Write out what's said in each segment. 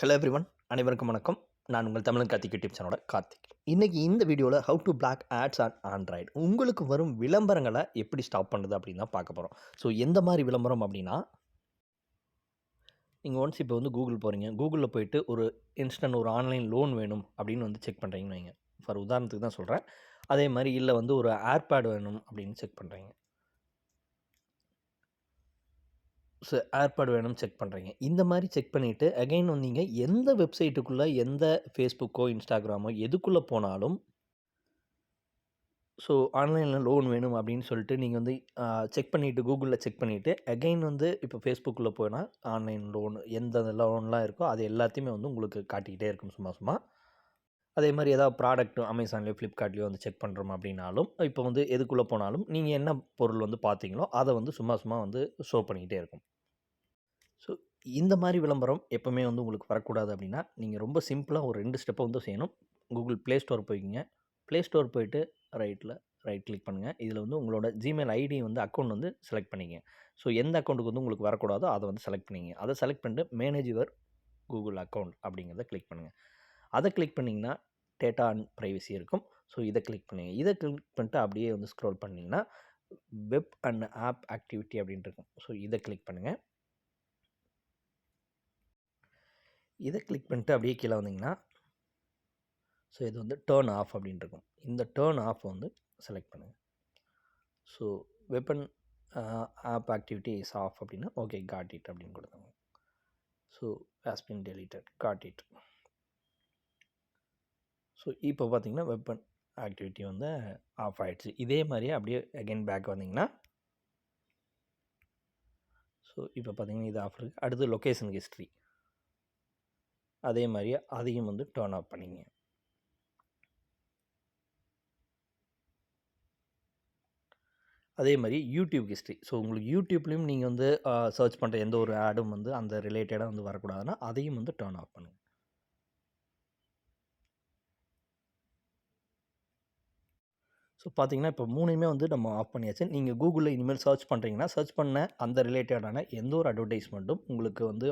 Hello everyone அனைவருக்கும் வணக்கம். நான் உங்கள் தமிழன் கார்த்திக் யூடியூப் சேனலோட கார்த்திக். இன்றைக்கி இந்த வீடியோவில் how to block ads on Android உங்களுக்கு வரும் விளம்பரங்களை எப்படி ஸ்டாப் பண்ணுறது அப்படின்னு தான் பார்க்க போகிறோம் ஸோ எந்த மாதிரி விளம்பரம் அப்படின்னா நீங்கள் ஒன்ஸ் இப்போ வந்து கூகுள் போகிறீங்க கூகுளில் போயிட்டு ஒரு இன்ஸ்டன்ட் ஒரு ஆன்லைன் லோன் வேணும் அப்படின்னு வந்து செக் பண்ணுறீங்கன்னு வைங்க. ஃபார் உதாரணத்துக்கு தான் சொல்கிறேன் அதே மாதிரி இல்லை வந்து ஒரு ஏர்பேட் வேணும் அப்படின்னு செக் பண்ணுறீங்க ஸோ ஏர்பாட் வேணும் செக் பண்ணுறீங்க இந்த மாதிரி செக் பண்ணிவிட்டு அகைன் வந்தீங்க எந்த வெப்சைட்டுக்குள்ளே எந்த ஃபேஸ்புக்கோ இன்ஸ்டாகிராமோ எதுக்குள்ளே போனாலும் ஸோ ஆன்லைனில் லோன் வேணும் அப்படின்னு சொல்லிட்டு நீங்கள் வந்து செக் பண்ணிவிட்டு கூகுளில் செக் பண்ணிவிட்டு அகைன் வந்து இப்போ ஃபேஸ்புக்கில் போனால் ஆன்லைன் லோன் எந்த லோன்லாம் இருக்கோ அது எல்லாத்தையுமே வந்து உங்களுக்கு காட்டிக்கிட்டே இருக்கும் சும்மா சும்மா. அதே மாதிரி ஏதாவது ப்ராடக்ட் அமேசான்லேயோ ஃப்ளிப்கார்ட்லேயோ வந்து செக் பண்ணுறோம் அப்படின்னாலும் இப்போ வந்து எதுக்குள்ளே போனாலும் நீங்கள் என்ன பொருள் வந்து பார்த்தீங்களோ அதை வந்து சும்மா சும்மா வந்து ஷோ பண்ணிக்கிட்டே இருக்கும். இந்த மாதிரி விளம்பரம் எப்போவுமே வந்து உங்களுக்கு வரக்கூடாது அப்படின்னா நீங்கள் ரொம்ப சிம்பிளாக ஒரு ரெண்டு ஸ்டெப்பை வந்து செய்யணும். கூகுள் ப்ளே ஸ்டோர் போய்க்கிங்க. ப்ளே ஸ்டோர் போயிட்டு ரைட்டில் ரைட் கிளிக் பண்ணுங்கள் இதில் வந்து உங்களோட ஜிமெயில் ஐடி வந்து அக்கௌண்ட் வந்து செலக்ட் பண்ணிங்க ஸோ எந்த அக்கௌண்ட்டுக்கு வந்து உங்களுக்கு வரக்கூடாதோ அதை வந்து செலக்ட் பண்ணிங்க அதை செலக்ட் பண்ணிட்டு மேனேஜ் யுவர் கூகுள் அக்கௌண்ட் அப்படிங்கிறத கிளிக் பண்ணுங்கள் அதை கிளிக் பண்ணிங்கன்னா டேட்டா அண்ட் ப்ரைவசி இருக்கும். ஸோ இதை கிளிக் பண்ணுங்க. இதை கிளிக் பண்ணிட்டு அப்படியே வந்து ஸ்க்ரோல் பண்ணிங்கன்னா வெப் அண்ட் ஆப் ஆக்டிவிட்டி அப்படின்ட்டு இருக்கும். ஸோ இதை கிளிக் பண்ணுங்கள் இதை கிளிக் பண்ணிட்டு அப்படியே கீழே வந்தீங்கன்னா ஸோ இது வந்து டேர்ன் ஆஃப் அப்படின்னு இருக்கும். இந்த டேர்ன் ஆஃப் வந்து செலக்ட் பண்ணுங்கள் so web and app activity is off அப்படின்னா ஓகே காட் இட் அப்படின்னு கொடுத்தாங்க so has been deleted got it so இப்போ பார்த்தீங்கன்னா வெப்பன் ஆக்டிவிட்டி வந்து ஆஃப் ஆகிடுச்சு இதே மாதிரியே அப்படியே அகைன் பேக் வந்தீங்கன்னா ஸோ இப்போ பார்த்தீங்கன்னா இது ஆஃப் இருக்குது அடுத்து லொக்கேஷன் ஹிஸ்ட்ரி அதே மாதிரியே அதையும் வந்து டேர்ன் ஆஃப் பண்ணிங்க. அதே மாதிரி யூடியூப் ஹிஸ்ட்ரி ஸோ உங்களுக்கு யூடியூப்லேயும் நீங்கள் வந்து சர்ச் பண்ணுற எந்த ஒரு ஆடும் வந்து அந்த ரிலேட்டடாக வந்து வரக்கூடாதுன்னா அதையும் வந்து டேர்ன் ஆஃப் பண்ணுங்கள் ஸோ பார்த்தீங்கன்னா இப்போ மூணுமே வந்து நம்ம ஆஃப் பண்ணியாச்சு. நீங்கள் கூகுளில் இனிமேல் சர்ச் பண்ணுறீங்கன்னா சர்ச் பண்ண அந்த ரிலேட்டடான எந்த ஒரு அட்வர்டைஸ்மெண்ட்டும் உங்களுக்கு வந்து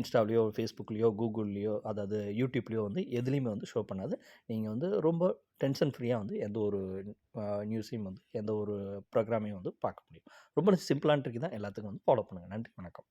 இன்ஸ்டாவிலையோ ஃபேஸ்புக்லேயோ கூகுள்லேயோ அதாவது யூடியூப்லேயோ வந்து எதுலேயுமே வந்து ஷோ பண்ணாது. நீங்கள் வந்து ரொம்ப டென்ஷன் ஃப்ரீயாக வந்து எந்த ஒரு நியூஸையும் வந்து எந்த ஒரு ப்ரோக்ராமையும் வந்து பார்க்க முடியும். ரொம்ப சிம்பிளான ட்ரிக் தான் எல்லாத்துக்கும் வந்து ஃபாலோ பண்ணுங்கள் நன்றி வணக்கம்.